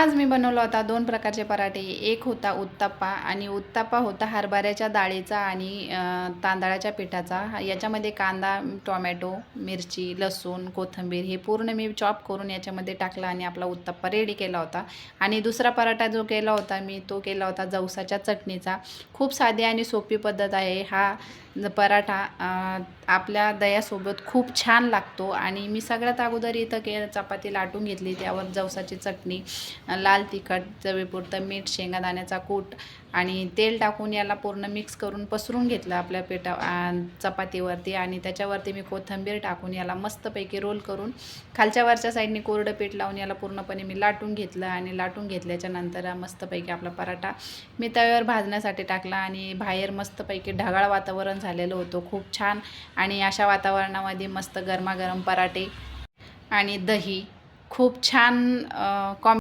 आज मी बनवला होता दोन प्रकारचे पराठे. एक होता उत्तप्पा आणि उत्तप्पा होता हरभऱ्याच्या डाळीचा आणि तांदळाच्या पिठाचा. याच्यामध्ये कांदा टोमॅटो मिरची लसूण कोथिंबीर हे पूर्ण मी चॉप करून याच्यामध्ये टाकला आणि आपला उत्तप्पा रेडी केला होता. आणि दुसरा पराठा जो केला होता मी तो केला होता जवसाच्या चटणीचा. खूप साधी आणि सोपी पद्धत आहे. हा पराठा आपल्या दह्यासोबत खूप छान लागतो. आणि मी सगळ्यात अगोदर इथं के चपाती लाटून घेतली. त्यावर जवसाची चटणी लाल तिखट चवीपुरतं मीठ शेंगादाण्याचा कूट आणि तेल टाकून याला पूर्ण मिक्स करून पसरून घेतलं आपल्या पेटा चपातीवरती. आणि त्याच्यावरती मी कोथिंबीर टाकून याला मस्तपैकी रोल करून खालच्या वरच्या साईडने कोरडं पीठ लावून याला पूर्णपणे मी लाटून घेतलं. आणि लाटून घेतल्याच्या नंतर मस्तपैकी आपला पराठा मी तव्यावर भाजण्यासाठी टाकला. आणि बाहेर मस्तपैकी ढगाळ वातावरण झालेलो होतो. खूप छान. आणि अशा वातावरणामध्ये मस्त गरमागरम पराठे आणि दही. खूप छान कॉम